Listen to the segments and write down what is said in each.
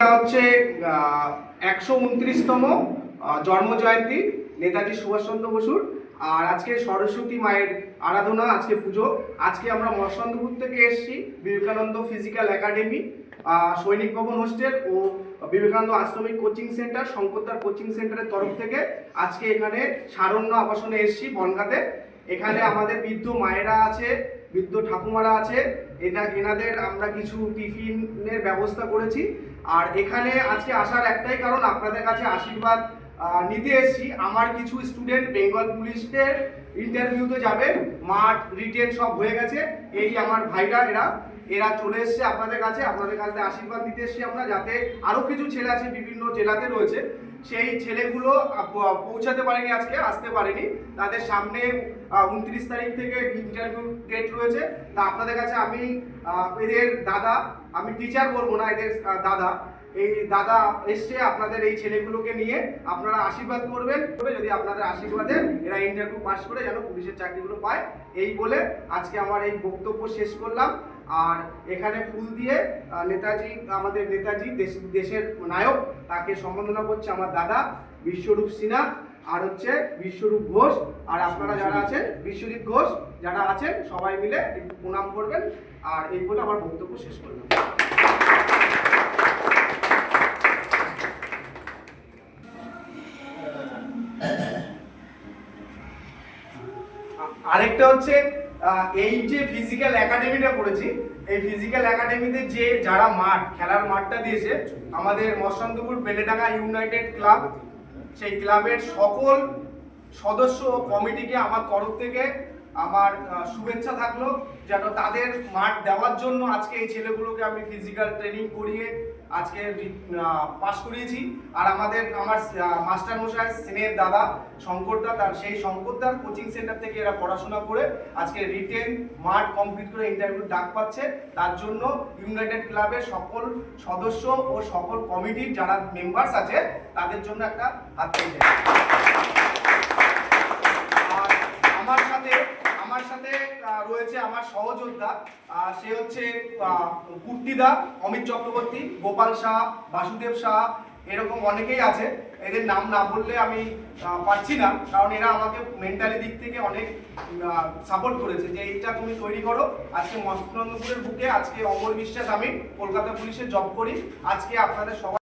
হচ্ছে একশো উনত্রিশতম জন্ম জয়ন্তী নেতাজি সুভাষচন্দ্র বসুর। আর আজকে সরস্বতী মায়ের আরাধনা, আজকে পুজো। আজকে আমরা মৎস্যন্দপুর থেকে এসেছি, বিবেকানন্দ ফিজিক্যাল একাডেমি সৈনিক ভবন হোস্টেল ও বিবেকানন্দ আশ্রমিক কোচিং সেন্টার, শঙ্করদার কোচিং সেন্টারের তরফ থেকে আজকে এখানে সারণ্য আবাসনে এসেছি বনগাঁতে। এখানে আমাদের বৃদ্ধ মায়েরা আছে, বৃদ্ধ ঠাকুমারা আছে। এটা এনাদের আমরা কিছু টিফিনের ব্যবস্থা করেছি। আর এখানে আজকে আসার একটাই কারণ, আপনাদের কাছে আশীর্বাদ নিতে এসেছি। আমার কিছু স্টুডেন্ট বেঙ্গল পুলিশের ইন্টারভিউতে যাবে, মাঠ, রিটেন সব হয়ে গেছে। এই আমার ভাইরা, এরা এরা চলে এসেছে আপনাদের কাছে। আপনাদের কাছে আশীর্বাদ দিতে এসেছি আমরা, যাতে আরও কিছু ছেলে আছে বিভিন্ন জেলাতে রয়েছে। সেই ছেলেগুলো পৌঁছাতে পারেনি আজকে, আসতে পারেনি। তাদের সামনে উনত্রিশ তারিখ থেকে ইন্টারভিউ ডেট রয়েছে। তা আপনাদের কাছে আমি এদের দাদা, আমি টিচার বলব না, এদের দাদা। এই দাদা এসছে আপনাদের এই ছেলেগুলোকে নিয়ে, আপনারা আশীর্বাদ করবেন। তবে যদি আপনাদের আশীর্বাদে এরা ইন্টারভিউ পাস করে যেন পুলিশের চাকরিগুলো পায়, এই বলে আজকে আমার এই বক্তব্য শেষ করলাম। আর এখানে ফুল দিয়ে নেতাজি, আমাদের নেতাজি, দেশ- দেশের নায়ক, তাকে সম্বোধনা করছে আমার দাদা, বিশ্বরূপ সিনহা। আর হচ্ছে বিশ্বরূপ ঘোষ আর আপনারা যারা আছেন বিশ্বজিৎ ঘোষ যারা আছেন সবাই মিলে একটু প্রণাম করবেন। আর এই বলে আমার বক্তব্য শেষ করলাম। আরেকটা হচ্ছে এই যে ফিজিক্যাল একাডেমিটা করেছি এই ফিজিক্যাল একাডেমিতে যে যারা মাঠ খেলার মাঠটা দিয়েছে আমাদের মসন্দপুর বেলেডাঙ্গা ইউনাইটেড ক্লাব সেই ক্লাবের সকল সদস্য ও কমিটিকে আমার তরফ থেকে আমার শুভেচ্ছা থাকল যেন তাদের মাঠ দেওয়ার জন্য আজকে এই ছেলেগুলোকে আমি ফিজিক্যাল ট্রেনিং করিয়ে আজকে পাশ করিয়েছি। আর আমাদের, আমার মাস্টার মশাই স্নেহের দাদা, শঙ্করদা, তার সেই শঙ্করদার কোচিং সেন্টার থেকে এরা পড়াশোনা করে আজকে রিটেন মাঠ কমপ্লিট করে ইন্টারভিউ ডাক পাচ্ছে। তার জন্য ইউনাইটেড ক্লাবের সকল সদস্য ও সকল কমিটির যারা মেম্বার্স আছে, তাদের জন্য একটা হাত চাই আর আমার সাথে আমার সাথে আহ, রয়েছে আমার সহযোদ্ধা সে হচ্ছে কুর্তিদা অমিত চক্রবর্তী, গোপাল শাহ, বাসুদেব শাহ, এরকম অনেকেই আছে। এদের নাম না বললে আমি পারছি না, কারণ এরা আমাকে মেন্টালি দিক থেকে অনেক সাপোর্ট করেছে যে এইটা তুমি তৈরি করো। আজকে মস্তনন্দপুরের বুকে, আজকে অমর বিশ্বাস আমি, কলকাতা পুলিশে জব করি। আজকে আপনাদের সবাই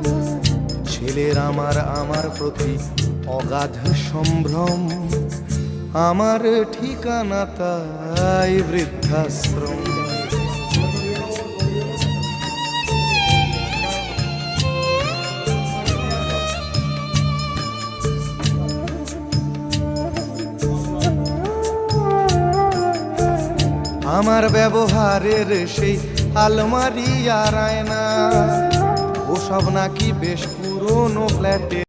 ছেলের আমার আমার প্রতি অগাধ সম্ভ্রম। আমার ঠিকানা তাই বৃদ্ধাশ্রম। আমার ব্যবহারের সেই আলমারি আর আয়না, ওসব নাকি বেশ পুরনো ফ্ল্যাটে